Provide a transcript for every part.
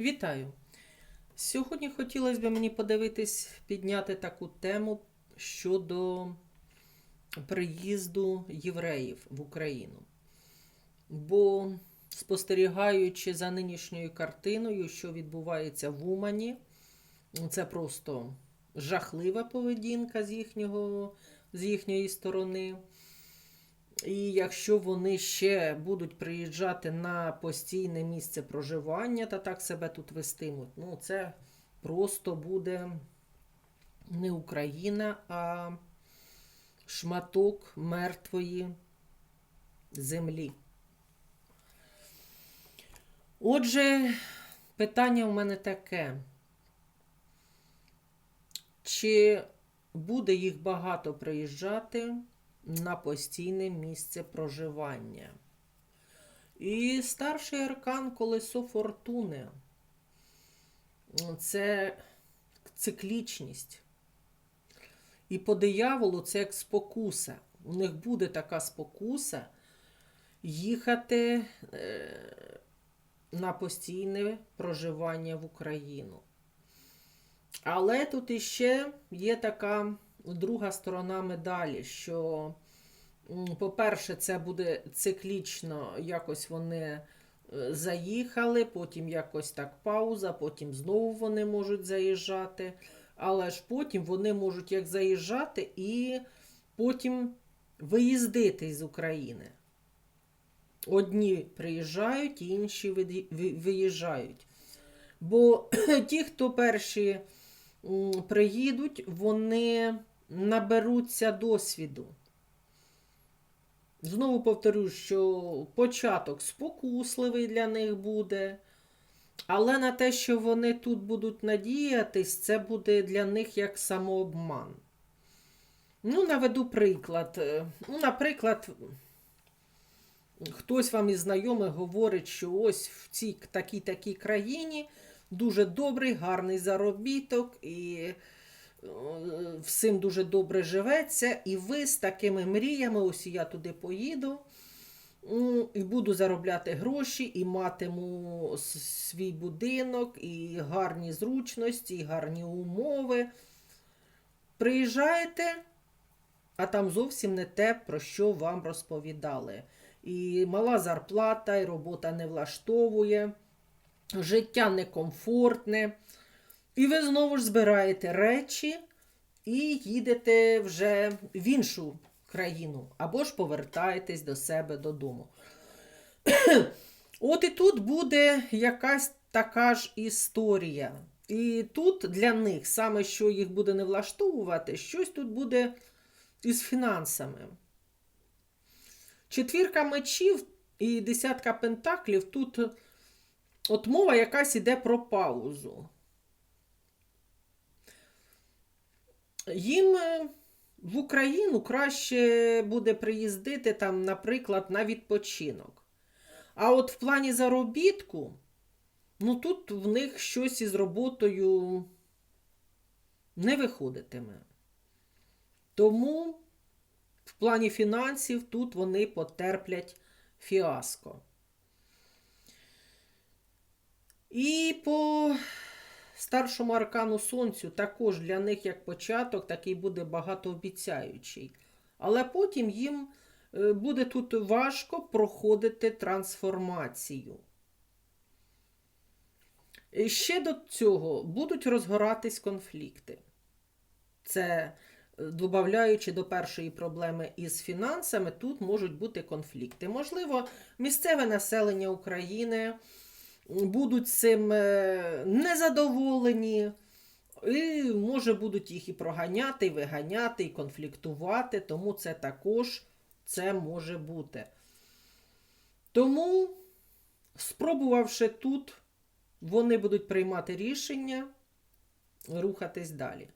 Вітаю! Сьогодні хотілося б мені подивитись, підняти таку тему щодо приїзду євреїв в Україну. Бо спостерігаючи за нинішньою картиною, що відбувається в Умані, це просто жахлива поведінка з, їхнього, з їхньої сторони. І якщо вони ще будуть приїжджати на постійне місце проживання та так себе тут вестимуть, ну це просто буде не Україна, а шматок мертвої землі. Отже, питання в мене таке. Чи буде їх багато приїжджати? На постійне місце проживання. І старший аркан колесо фортуни це циклічність. І по дияволу це як спокуса. У них буде така спокуса їхати е, на постійне проживання в Україну. Але тут іще є така друга сторона медалі, що, по-перше, це буде циклічно, якось вони е, заїхали, потім якось так пауза, потім знову вони можуть заїжджати. Але ж потім вони можуть як заїжджати і потім виїздити з України. Одні приїжджають, інші виїжджають. Бо ті, хто перші приїдуть, вони наберуться досвіду. Знову повторю, що початок спокусливий для них буде, але на те, що вони тут будуть надіятись, це буде для них як самообман. Ну, наведу приклад. Е, Ну, наприклад, хтось вам із знайомих говорить, що ось в цій такій такій країні дуже добрий, гарний заробіток, і всім дуже добре живеться, і ви з такими мріями, ось я туди поїду, і буду заробляти гроші, і матиму свій будинок, і гарні зручності, і гарні умови. Приїжджаєте, а там зовсім не те, про що вам розповідали. І мала зарплата, і робота не влаштовує, життя некомфортне. І ви знову ж збираєте речі і їдете вже в іншу країну, або ж повертаєтесь до себе додому. От і тут буде якась така ж історія. І тут для них саме що їх буде не влаштовувати, щось тут буде із фінансами. Четвірка мечів і десятка пентаклів тут от мова якась іде про паузу. Їм е, в Україну краще буде приїздити там, наприклад, на відпочинок. А от в плані заробітку, ну тут в них щось із роботою не виходитиме. Тому в плані фінансів тут вони потерплять фіаско. І по старшому аркану сонцю також для них як початок такий буде багатообіцяючий. Але потім їм е, буде тут важко проходити трансформацію. Ще до цього будуть розгоратись конфлікти. Це е, додаючи до першої проблеми із фінансами, тут можуть бути конфлікти. Можливо, місцеве населення України будуть цим е, незадоволені, і, може, будуть їх і проганяти, і виганяти, і конфліктувати, тому це також це може бути. Тому, спробувавши тут, вони будуть приймати рішення, рухатись далі.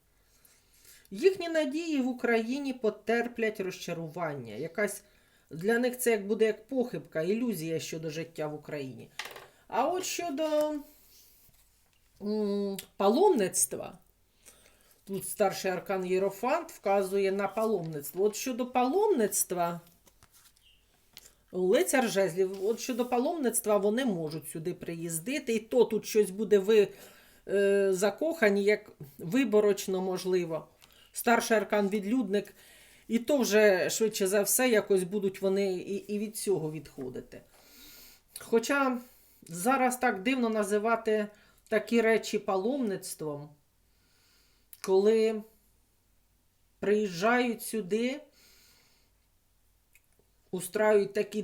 Їхні надії в Україні потерплять розчарування. Якась для них це як буде як похибка, ілюзія щодо життя в Україні. А от щодо паломництва, тут старший аркан Єрофант вказує на паломництво. От щодо паломництва, Лицар жезлів, от щодо паломництва, вони можуть сюди приїздити, і то тут щось буде ви е, закохані, як виборочно можливо. Старший аркан відлюдник, і то вже швидше за все, якось будуть вони і, і від цього відходити. Хоча зараз так дивно називати такі речі паломництвом, коли приїжджають сюди, устраюють такі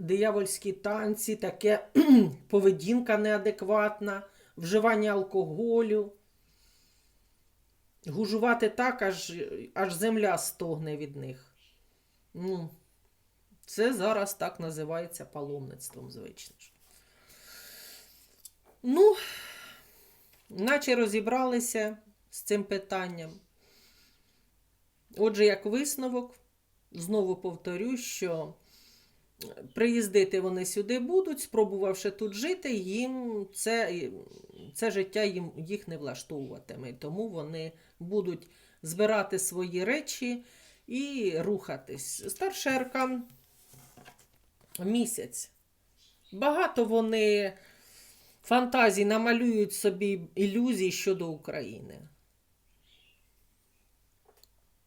диявольські танці, таке поведінка неадекватна, вживання алкоголю. Гужувати так, аж, аж земля стогне від них. Ну, це зараз так називається паломництвом, звично. Ну, наче розібралися з цим питанням. Отже, як висновок, знову повторю, що приїздити вони сюди будуть, спробувавши тут жити, їм це, це життя їм, їх не влаштовуватиме. Тому вони будуть збирати свої речі і рухатись. Старший аркан місяць. Багато вони фантазій намалюють собі ілюзії щодо України.